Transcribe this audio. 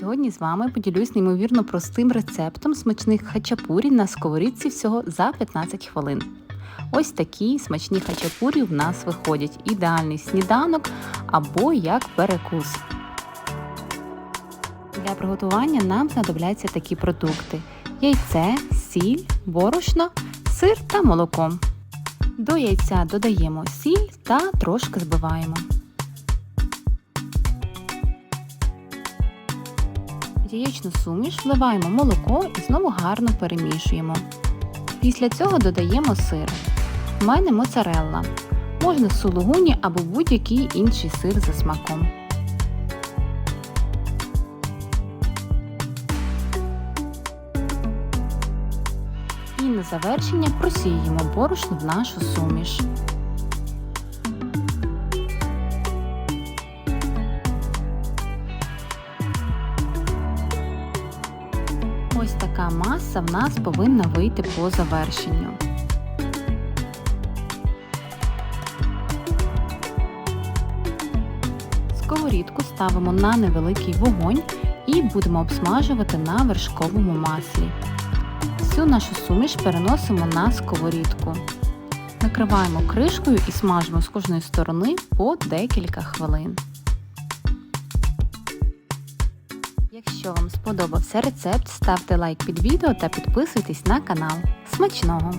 Сьогодні з вами поділюсь неймовірно простим рецептом смачних хачапурі на сковорідці всього за 15 хвилин. Ось такі смачні хачапурі в нас виходять. Ідеальний сніданок або як перекус. Для приготування нам знадобляться такі продукти: яйце, сіль, борошно, сир та молоко. До яйця додаємо сіль та трошки збиваємо. Яєчну суміш вливаємо молоко і знову гарно перемішуємо. Після цього додаємо сир. У мене моцарелла. Можна сулугуні або будь-який інший сир за смаком. І на завершення просіємо борошно в нашу суміш. Ось така маса в нас повинна вийти по завершенню. Сковорідку ставимо на невеликий вогонь і будемо обсмажувати на вершковому маслі. Всю нашу суміш переносимо на сковорідку. Накриваємо кришкою і смажимо з кожної сторони по декілька хвилин. Якщо вам сподобався рецепт, ставте лайк під відео та підписуйтесь на канал. Смачного!